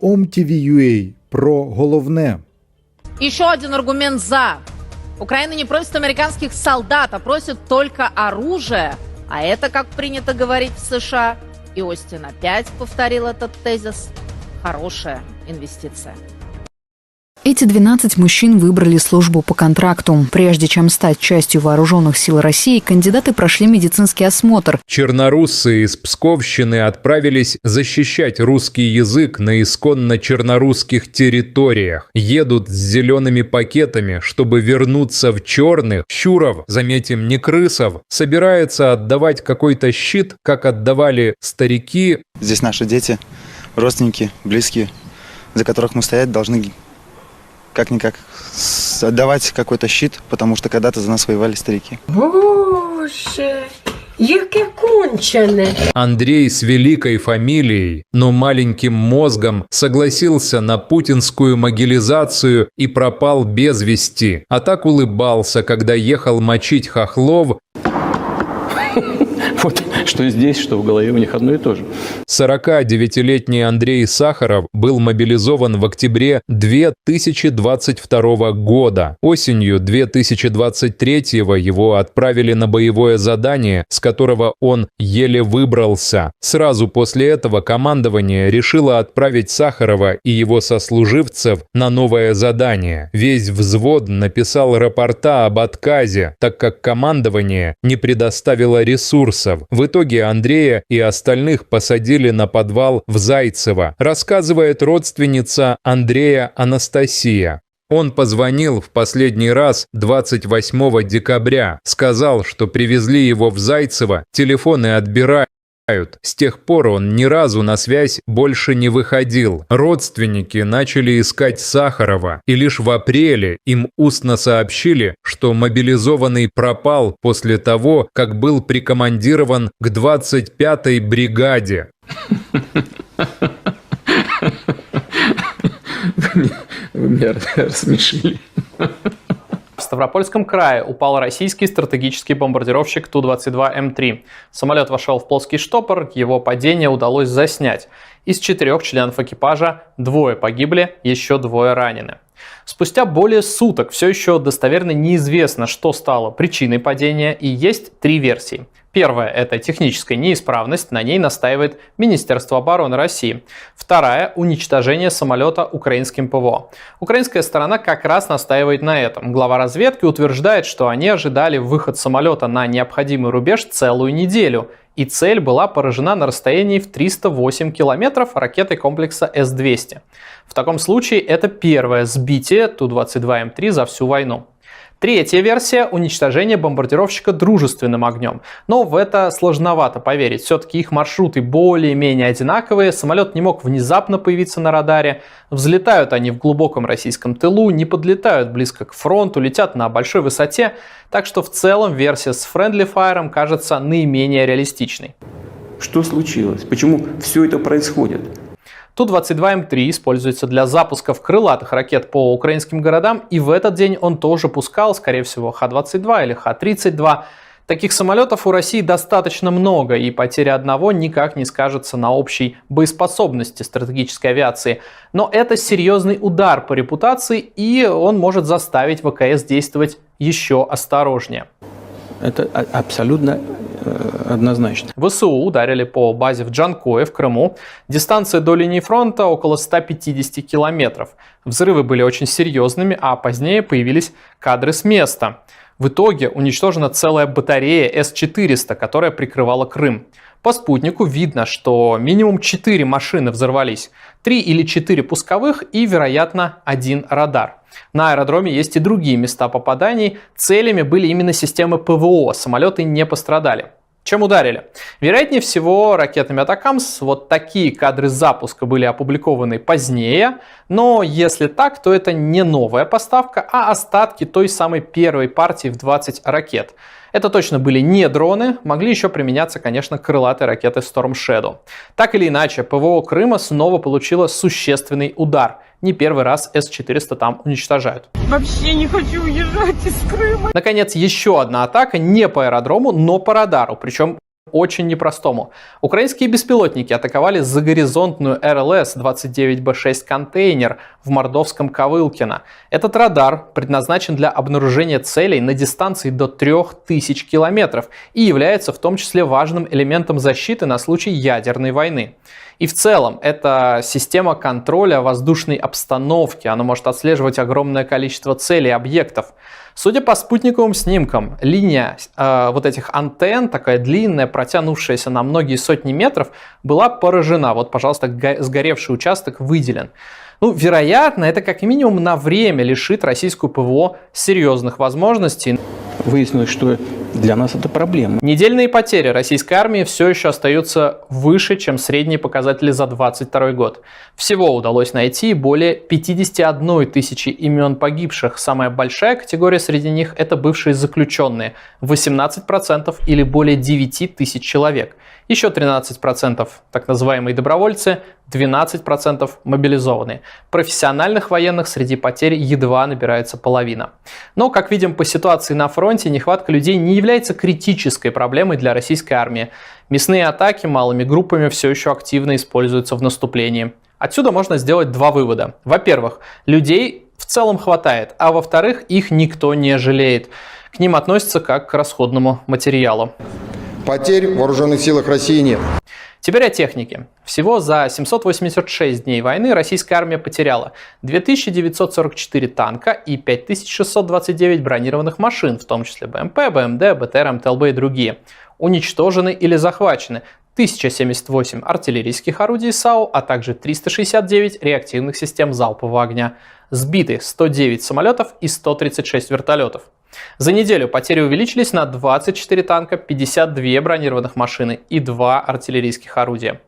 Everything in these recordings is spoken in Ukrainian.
OMTV.ua про головне. Еще один аргумент «за». Украина не просит американских солдат, а просит только оружие. А это, как принято говорить в США, и Остин опять повторил этот тезис, хорошая инвестиция. Эти 12 мужчин выбрали службу по контракту. Прежде чем стать частью вооруженных сил России, кандидаты прошли медицинский осмотр. Черноруссы из Псковщины отправились защищать русский язык на исконно чернорусских территориях. Едут с зелеными пакетами, чтобы вернуться в черных. Щуров, заметим, не крысов, собирается отдавать какой-то щит, как отдавали старики. Здесь наши дети, родственники, близкие, за которых мы стоять должны как-никак отдавать какой-то щит, потому что когда-то за нас воевали старики. Боже, яке кончене. Андрей с великой фамилией, но маленьким мозгом согласился на путинскую могилизацию и пропал без вести. А так улыбался, когда ехал мочить хохлов, что здесь, что в голове у них одно и то же. 49-летний Андрей Сахаров был мобилизован в октябре 2022 года. Осенью 2023 его отправили на боевое задание, с которого он еле выбрался. Сразу после этого командование решило отправить Сахарова и его сослуживцев на новое задание. Весь взвод написал рапорта об отказе, так как командование не предоставило ресурсов. В итоге Андрея и остальных посадили на подвал в Зайцево, рассказывает родственница Андрея Анастасия. Он позвонил в последний раз 28 декабря, сказал, что привезли его в Зайцево, телефоны отбирают. С тех пор он ни разу на связь больше не выходил. Родственники начали искать Сахарова, и лишь в апреле им устно сообщили, что мобилизованный пропал после того, как был прикомандирован к 25-й бригаде. Вы меня рассмешили. В Ставропольском крае упал российский стратегический бомбардировщик Ту-22М3. Самолет вошел в плоский штопор, его падение удалось заснять. Из четырех членов экипажа двое погибли, еще двое ранены. Спустя более суток все еще достоверно неизвестно, что стало причиной падения, и есть три версии. Первая – это техническая неисправность, на ней настаивает Министерство обороны России. Вторая – уничтожение самолета украинским ПВО. Украинская сторона как раз настаивает на этом. Глава разведки утверждает, что они ожидали выход самолета на необходимый рубеж целую неделю, и цель была поражена на расстоянии в 308 километров ракетой комплекса С-200. В таком случае это первое сбитие Ту-22М3 за всю войну. Третья версия – уничтожение бомбардировщика дружественным огнем. Но в это сложновато поверить. Все-таки их маршруты более-менее одинаковые, самолет не мог внезапно появиться на радаре, взлетают они в глубоком российском тылу, не подлетают близко к фронту, летят на большой высоте, так что в целом версия с Friendly Fire кажется наименее реалистичной. Что случилось? Почему все это происходит? Ту-22М3 используется для запусков крылатых ракет по украинским городам, и в этот день он тоже пускал, скорее всего, Х-22 или Х-32. Таких самолетов у России достаточно много, и потеря одного никак не скажется на общей боеспособности стратегической авиации. Но это серьезный удар по репутации, и он может заставить ВКС действовать еще осторожнее. Это а- абсолютно однозначно. ВСУ ударили по базе в Джанкое в Крыму. Дистанция до линии фронта около 150 километров. Взрывы были очень серьезными, а позднее появились кадры с места. В итоге уничтожена целая батарея С-400, которая прикрывала Крым. По спутнику видно, что минимум 4 машины взорвались, 3 или 4 пусковых и, вероятно, один радар. На аэродроме есть и другие места попаданий. Целями были именно системы ПВО, самолеты не пострадали. Чем ударили? Вероятнее всего, ракетами Атакамс вот такие кадры запуска были опубликованы позднее, но если так, то это не новая поставка, а остатки той самой первой партии в 20 ракет. Это точно были не дроны, могли еще применяться, конечно, крылатые ракеты Storm Shadow. Так или иначе, ПВО Крыма снова получило существенный удар. Не первый раз С-400 там уничтожают. Вообще не хочу уезжать из Крыма. Наконец, еще одна атака не по аэродрому, но по радару. Причем очень непростому. Украинские беспилотники атаковали загоризонтную РЛС-29Б6 контейнер в мордовском Ковылкино. Этот радар предназначен для обнаружения целей на дистанции до 3000 километров и является в том числе важным элементом защиты на случай ядерной войны. И в целом это система контроля воздушной обстановки. Она может отслеживать огромное количество целей, объектов. Судя по спутниковым снимкам, линия э, вот этих антенн, такая длинная, протянувшаяся на многие сотни метров, была поражена. Вот, пожалуйста, сгоревший участок выделен. Ну, вероятно, это как минимум на время лишит российскую ПВО серьезных возможностей. Выяснилось, что для нас это проблема. Недельные потери российской армии все еще остаются выше, чем средние показатели за 2022 год. Всего удалось найти более 51 тысячи имен погибших. Самая большая категория среди них – это бывшие заключенные – 18% или более 9 тысяч человек. Еще 13% так называемые добровольцы, 12% мобилизованные. Профессиональных военных среди потерь едва набирается половина. Но, как видим по ситуации на фронте, нехватка людей не является критической проблемой для российской армии. Мясные атаки малыми группами все еще активно используются в наступлении. Отсюда можно сделать два вывода. Во-первых, людей в целом хватает, а во-вторых, их никто не жалеет. К ним относятся как к расходному материалу. Потерь в вооруженных силах России нет. Теперь о технике. Всего за 786 дней войны российская армия потеряла 2944 танка и 5629 бронированных машин, в том числе БМП, БМД, БТР, МТЛБ и другие. Уничтожены или захвачены 1078 артиллерийских орудий САУ, а также 369 реактивных систем залпового огня. Сбиты 109 самолетов и 136 вертолетов. За неделю потери увеличились на 24 танка, 52 бронированных машины и 2 артиллерийских орудия.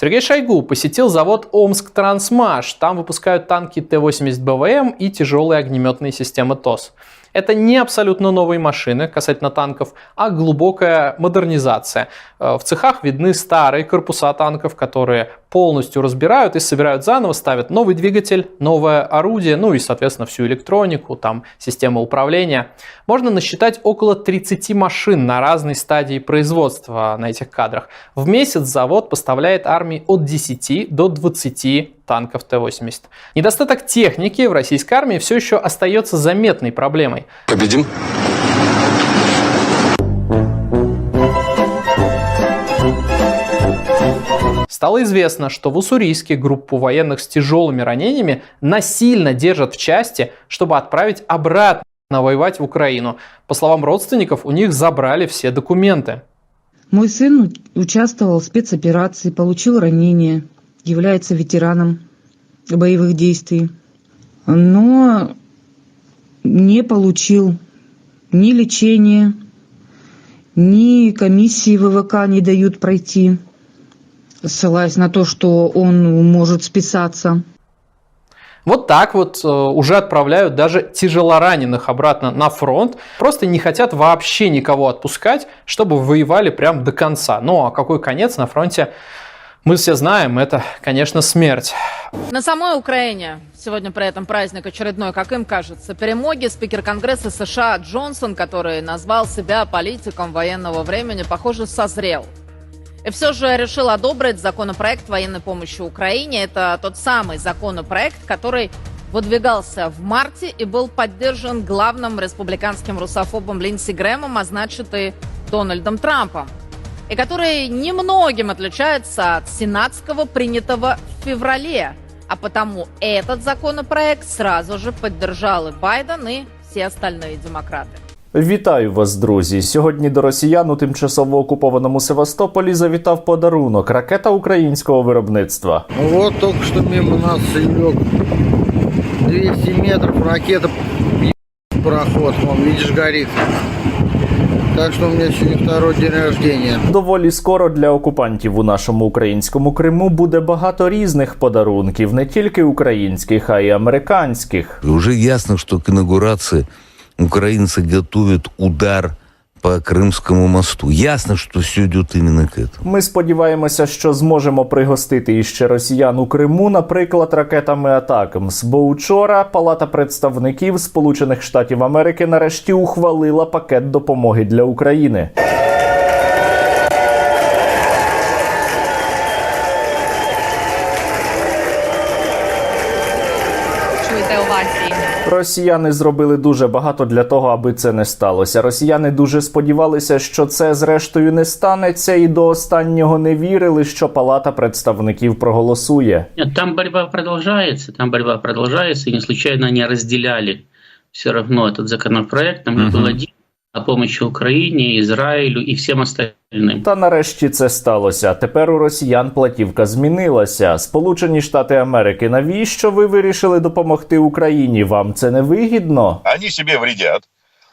Сергей Шойгу посетил завод Омск Трансмаш. Там выпускают танки Т-80 БВМ и тяжелые огнеметные системы ТОС. Это не абсолютно новые машины касательно танков, а глубокая модернизация. Э, В цехах видны старые корпуса танков, которые полностью разбирают и собирают заново, ставят новый двигатель, новое орудие, ну и, соответственно, всю электронику, там, систему управления. Можно насчитать около 30 машин на разной стадии производства на этих кадрах. В месяц завод поставляет армии от 10 до 20 танков Т-80. Недостаток техники в российской армии все еще остается заметной проблемой. Победим. Стало известно, что в Уссурийске группу военных с тяжелыми ранениями насильно держат в части, чтобы отправить обратно воевать в Украину. По словам родственников, у них забрали все документы. Мой сын участвовал в спецоперации, получил ранение, является ветераном боевых действий, но не получил ни лечения, ни комиссии ВВК не дают пройти, ссылаясь на то, что он может списаться. Вот так вот э, уже отправляют даже тяжелораненых обратно на фронт. Просто не хотят вообще никого отпускать, чтобы воевали прям до конца. Ну а какой конец на фронте, мы все знаем, это, конечно, смерть. На самой Украине сегодня при этом праздник очередной, как им кажется. Перемоги спикер Конгресса США Джонсон, который назвал себя политиком военного времени, похоже, созрел. И все же решил одобрить законопроект военной помощи Украине. Это тот самый законопроект, который выдвигался в марте и был поддержан главным республиканским русофобом Линдси Грэмом, а значит и Дональдом Трампом. И который немногим отличается от сенатского, принятого в феврале. А потому этот законопроект сразу же поддержал и Байден, и все остальные демократы. Вітаю вас, друзі! Сьогодні до росіян у тимчасово окупованому Севастополі завітав подарунок ракета українського виробництва. Ну вот только что мимо нас лег 200 метров, ракета пароход, вон, видишь, горит. Так что у меня сегодня второй день рождения. Доволі скоро для окупантів у нашому українському Криму буде багато різних подарунків, не тільки українських, а й американських. Уже ясно, что к украинцы готовят удар по Крымскому мосту. Ясно, что все идет именно к этому. Ми сподіваємося, що зможемо пригостити іще росіян у Криму, наприклад, ракетами Атакамс. Бо учора Палата представників Сполучених Штатів Америки нарешті ухвалила пакет допомоги для України. Росіяни зробили дуже багато для того, аби це не сталося. Росіяни дуже сподівалися, що це зрештою не станеться, і до останнього не вірили, що Палата представників проголосує. Там борьба продовжується, там борьба продовжається, і не случайно не розділяли все равно этот законопроект, там Мгм. был було о помощи Україні, Ізраїлю і всім остальним. Та нарешті це сталося. Тепер у росіян платівка змінилася. Сполучені Штати Америки, навіщо ви вирішили допомогти Україні? Вам це не вигідно? Вони собі вредят.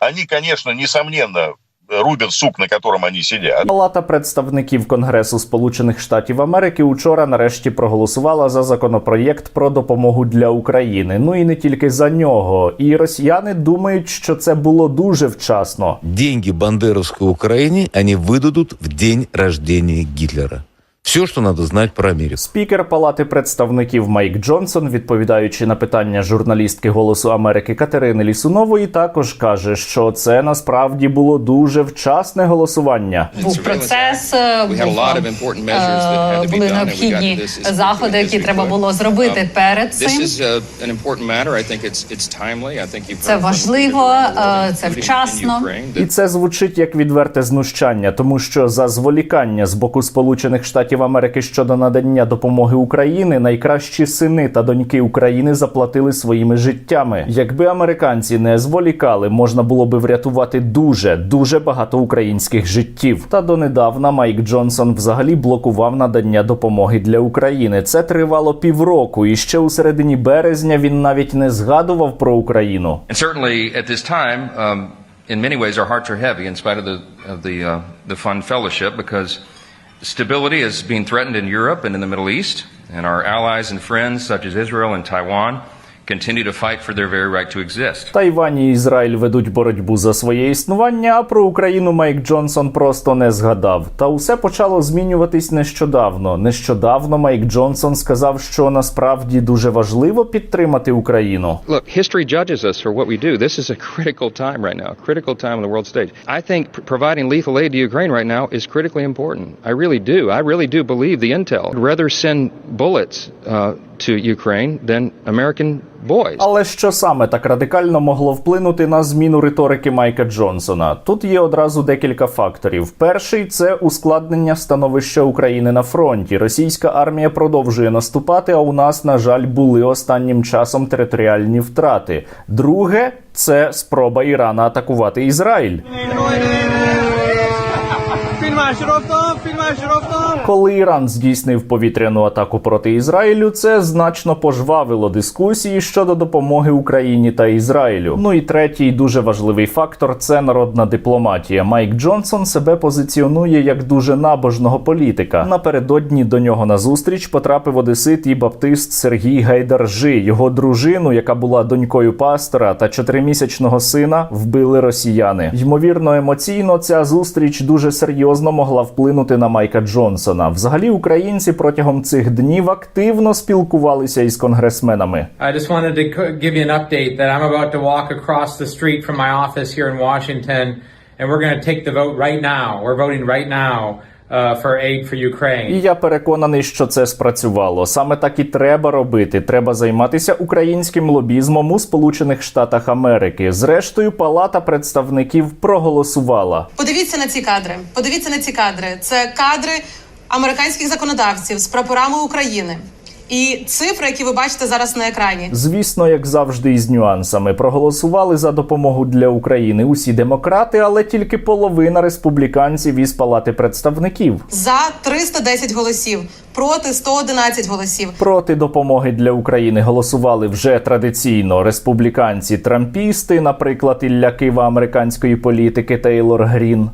Вони, звісно, несомненно, рубят сук, на котором они сидят. Палата представників Конгресу Сполучених Штатів Америки учора нарешті проголосувала за законопроєкт про допомогу для України. Ну і не тільки за нього. І росіяни думають, що це було дуже вчасно. Деньги Бандеровської Україні вони видадуть в день рождения Гитлера. Все, что надо знать про Америку. Спікер Палати представників Майк Джонсон, відповідаючи на питання журналістки Голосу Америки Катерини Лісунової, також каже, що це насправді було дуже вчасне голосування. Був процес, е, був, е, були необхідні заходи, які треба було зробити перед цим. Це важливо, е, це вчасно. І це звучить як відверте знущання, тому що за зволікання з боку Сполучених Штатів Америки щодо надання допомоги Україні найкращі сини та доньки України заплатили своїми життями. Якби американці не зволікали, можна було би врятувати дуже дуже багато українських життів. Та донедавна Майк Джонсон взагалі блокував надання допомоги для України. Це тривало півроку, і ще у середині березня він навіть не згадував про Україну. Um, in many ways, our hearts are heavy in spite of the of the uh, the fun fellowship because stability is being threatened in Europe and in the Middle East, and our allies and friends such as Israel and Taiwan continue to fight for their very right to exist. Тайвань і Ізраїль ведуть боротьбу за своє існування, а про Україну Майк Джонсон просто не згадав. Та усе почало змінюватись нещодавно. Нещодавно Майк Джонсон сказав, що насправді дуже важливо підтримати Україну. Look, history judges us for what we do. This is a critical time right now, critical time on the world stage. I think providing lethal aid to Ukraine right now is critically important. I really do. I really do believe the intel. I'd rather send bullets uh, to Ukraine than American boys. Але що саме так радикально могло вплинути на зміну риторики Майка Джонсона? Тут є одразу декілька факторів. Перший це ускладнення становища України на фронті. Російська армія продовжує наступати. А у нас, на жаль, були останнім часом територіальні втрати. Друге це спроба Ірана атакувати Ізраїль. Коли Іран здійснив повітряну атаку проти Ізраїлю, це значно пожвавило дискусії щодо допомоги Україні та Ізраїлю. Ну і третій дуже важливий фактор це народна дипломатія. Майк Джонсон себе позиціонує як дуже набожного політика. Напередодні до нього на зустріч потрапив одесит і баптист Сергій Гайдаржи. Його дружину, яка була донькою пастора та чотиримісячного сина, вбили росіяни. Ймовірно, емоційно ця зустріч дуже серйозно могла вплинути на Майка Джонсона. Взагалі, українці протягом цих днів активно спілкувалися із конгресменами. I just wanted to give you an update that I'm about to walk across the street from my office here in Washington, and we're going to take the vote right now. We're voting right now uh, for aid for Ukraine. І я переконаний, що це спрацювало. Саме так і треба робити. Треба займатися українським лобізмом у Сполучених Штатах Америки. Зрештою, Палата представників проголосувала. Подивіться на ці кадри. Подивіться на ці кадри. Це кадри американських законодавців з прапорами України. І цифри, які ви бачите зараз на екрані. Звісно, як завжди, із нюансами проголосували за допомогу для України усі демократи, але тільки половина республіканців із Палати представників. За 310 голосів проти 111 голосів. Проти допомоги для України голосували вже традиційно республіканці трампісти, наприклад, Ілля Кива американської політики Тейлор Грін.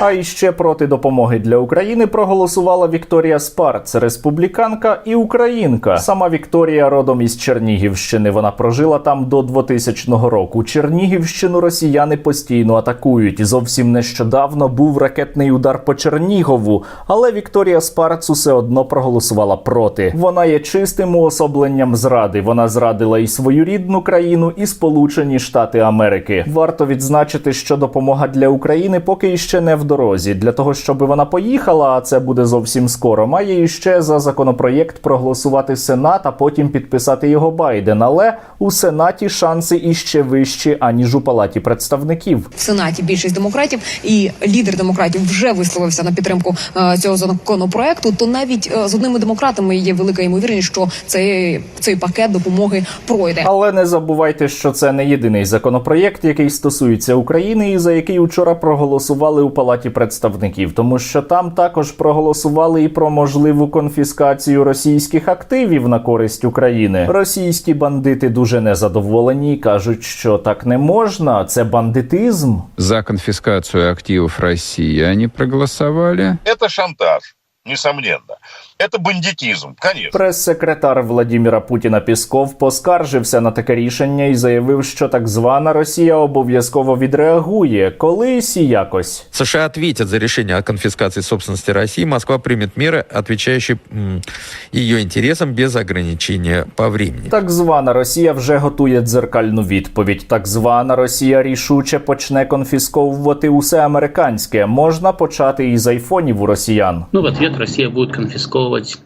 А іще проти допомоги для України проголосувала Вікторія Спарц, республіканка і українка. Сама Вікторія родом із Чернігівщини. Вона прожила там до 2000 року. Чернігівщину росіяни постійно атакують. Зовсім нещодавно був ракетний удар по Чернігову. Але Вікторія Спарц усе одно проголосувала проти. Вона є чистим уособленням зради. Вона зрадила і свою рідну країну, і Сполучені Штати Америки. Варто відзначити, що допомога для України поки іще не в дорозі. Для того, щоб вона поїхала, а це буде зовсім скоро, має іще за законопроєкт проголосувати Сенат, а потім підписати його Байден. Але у Сенаті шанси іще вищі, аніж у палаті представників. в сенаті більшість демократів і лідер демократів вже висловився на підтримку е, цього законопроекту. То навіть е, з одними демократами є велика ймовірність, що цей, цей пакет допомоги пройде. Але не забувайте, що це не єдиний законопроєкт, який стосується України, і за який учора проголосували у палаті представників, тому що там також проголосували і про можливу конфіскацію російських активів на користь України. Російські бандити дуже незадоволені і кажуть, що так не можна. Це бандитизм. За конфіскацію активів Росії. они проголосували. Це шантаж, несомненно. Это бандитизм, конечно. Прес-секретар Владіміра Путіна Пісков поскаржився на таке рішення і заявив, що так звана Росія обов'язково відреагує колись і якось. США ответят за решение о конфискации собственности России. Москва примет меры, отвечающие м, ее интересам без ограничения по времени. Так звана Росія вже готує дзеркальну відповідь. Так звана Росія рішуче почне конфісковувати усе американське. Можна почати із айфонів у росіян. Ну, в ответ Россия будет конфисковывать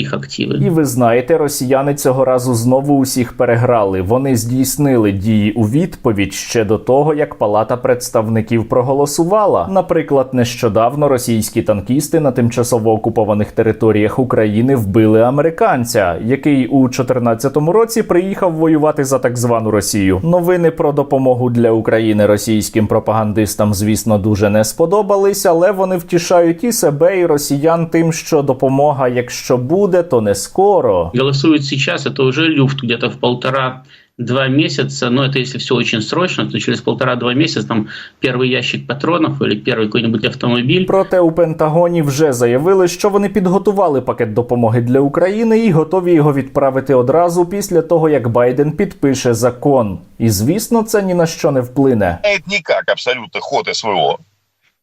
их активы. І ви знаєте, росіяни цього разу знову усіх переграли. Вони здійснили дії у відповідь ще до того, як Палата представників проголосувала. Наприклад, нещодавно російські танкісти на тимчасово окупованих територіях України вбили американця, який у 2014 році приїхав воювати за так звану Росію. Новини про допомогу для України російським пропагандистам, звісно, дуже не сподобались, але вони втішають і себе, і росіян тим, що допомога, якщо буде, то не скоро. Голосуют сейчас, это уже люфт где-то в полтора-два месяца. Но это если все очень срочно, то через полтора-два месяца там первый ящик патронов или первый какой-нибудь автомобиль. Проте у Пентагоні вже заявили, що вони підготували пакет допомоги для України і готові його відправити одразу після того, як Байден підпише закон. І звісно, це ні на що не вплине. Это никак абсолютно ход СВО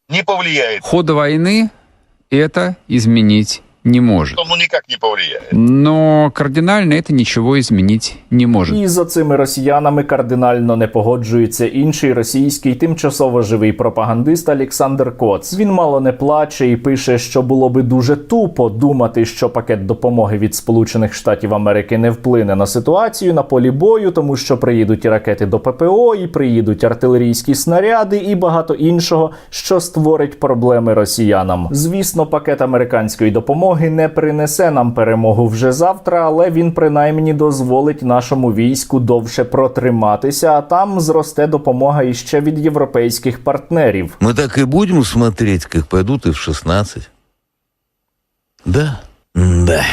не повлияет. Ход войны это изменить не может. Ну, никак не повлияет. Но кардинально это ничего изменить не может. І за цими росіянами кардинально не погоджується інший російський тимчасово живий пропагандист Олександр Коц. Він мало не плаче і пише, що було би дуже тупо думати, що пакет допомоги від Сполучених Штатів Америки не вплине на ситуацію на полі бою, тому що приїдуть і ракети до ППО, і приїдуть артилерійські снаряди, і багато іншого, що створить проблеми росіянам. Звісно, пакет американської допомоги не принесе нам перемогу вже завтра, але він принаймні дозволить нашому війську довше протриматися, а там зросте допомога іще від європейських партнерів. Ми так і будемо смотреть, як пойдуть і в 16? Да. Да.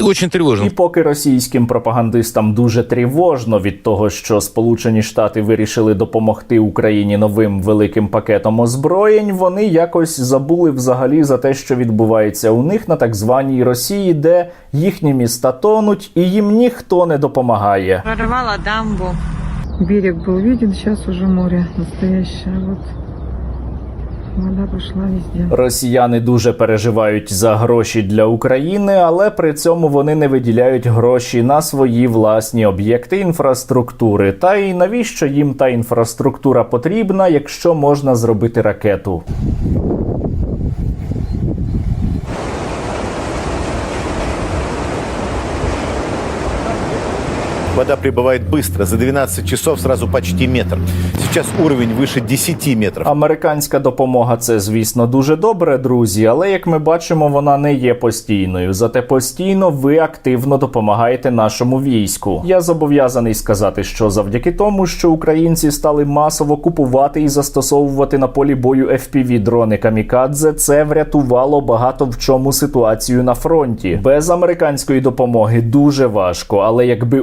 Очень тревожно. І поки російським пропагандистам дуже тривожно від того, що Сполучені Штати вирішили допомогти Україні новим великим пакетом озброєнь, вони якось забули взагалі за те, що відбувається у них на так званій Росії, де їхні міста тонуть, і їм ніхто не допомагає. Прорвала дамбу. Берег был виден, сейчас уже море настоящее. Вот вода пішла везде. Росіяни дуже переживають за гроші для України, але при цьому вони не виділяють гроші на свої власні об'єкти інфраструктури. Та й навіщо їм та інфраструктура потрібна, якщо можна зробити ракету? Вода прибывает быстро, за 12 часов сразу почти метр. Сейчас уровень выше 10 метров. Американська допомога це, звісно, дуже добре, друзі, але як ми бачимо, вона не є постійною. Зате постійно ви активно допомагаєте нашому війську. Я зобов'язаний сказати, що завдяки тому, що українці стали масово купувати і застосовувати на полі бою fpv дрони камікадзе, це врятувало багато в чому ситуацію на фронті. Без американської допомоги дуже важко, але якби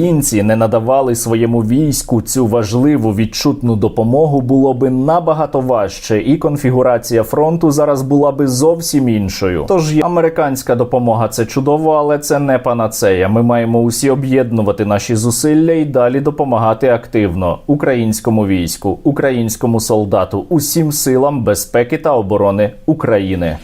українці не надавали своєму війську цю важливу відчутну допомогу, було би набагато важче, і конфігурація фронту зараз була би зовсім іншою. Тож американська допомога це чудово, але це не панацея. Ми маємо усі об'єднувати наші зусилля і далі допомагати активно українському війську, українському солдату, усім силам безпеки та оборони України.